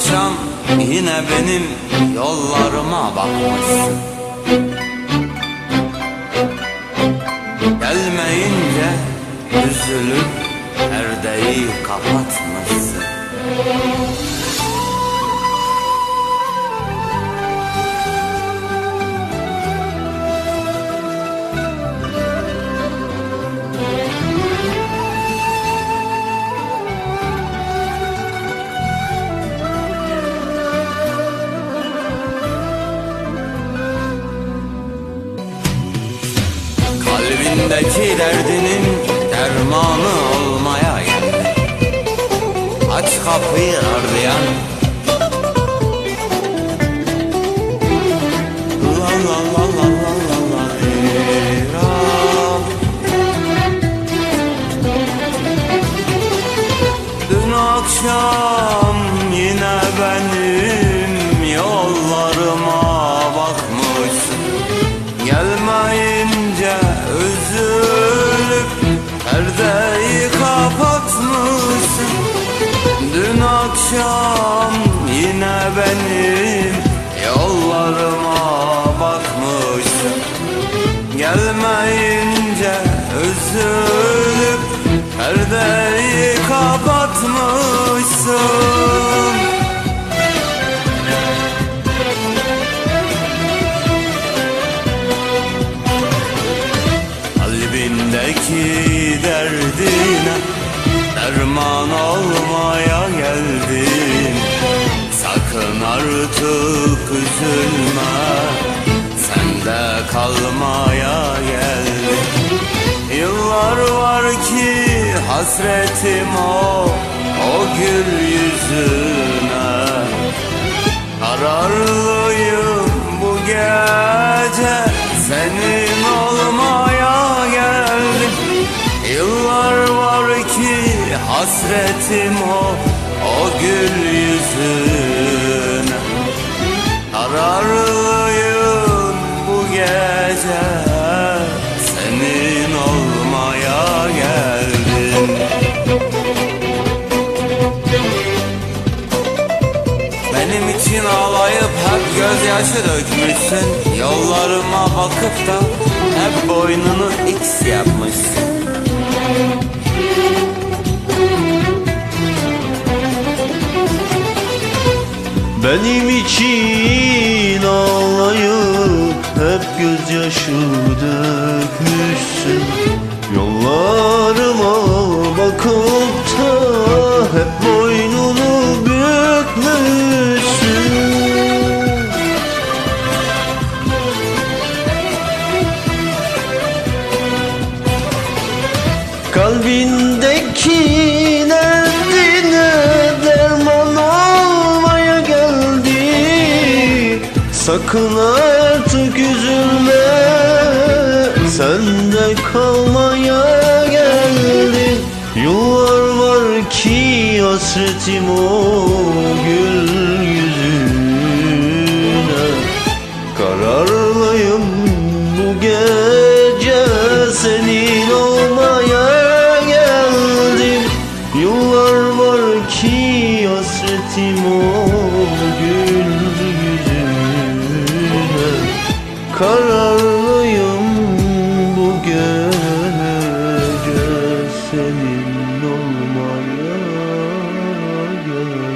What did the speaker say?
akşam yine benim yollarıma bakmışsın. Gelmeyince üzülüp perdeyi kapatmışsın Kalbindeki derdinin dermanı olmaya geldi. Aç kapıyı gardiyan la la la la la la la Dün akşam akşam yine benim. Yollarıma bakmışsın Gelmeyince üzülüp perdeyi kapatmışsın. Kalbindeki derdine derman olmaya Artık üzülme. Sende kalmaya geldin Yıllar var ki hasretim o, o gül yüzüne. Kararlıyım bu gece senin olmaya geldim. Yıllar var ki hasretim o, o gül Benim için ağlayıp hep gözyaşı dökmüşsün. Yollarıma bakıp da hep boynunu x yapmışsın. Benim için ağlayıp hep gözyaşı dökmüşsün. Yollarıma bakıp Kalbindeki derdine derman olmaya geldi. Sakın artık üzülme Sende kalmaya geldi Yıllar var ki hasretim o Kararlıyım bu gece senin olmaya gel.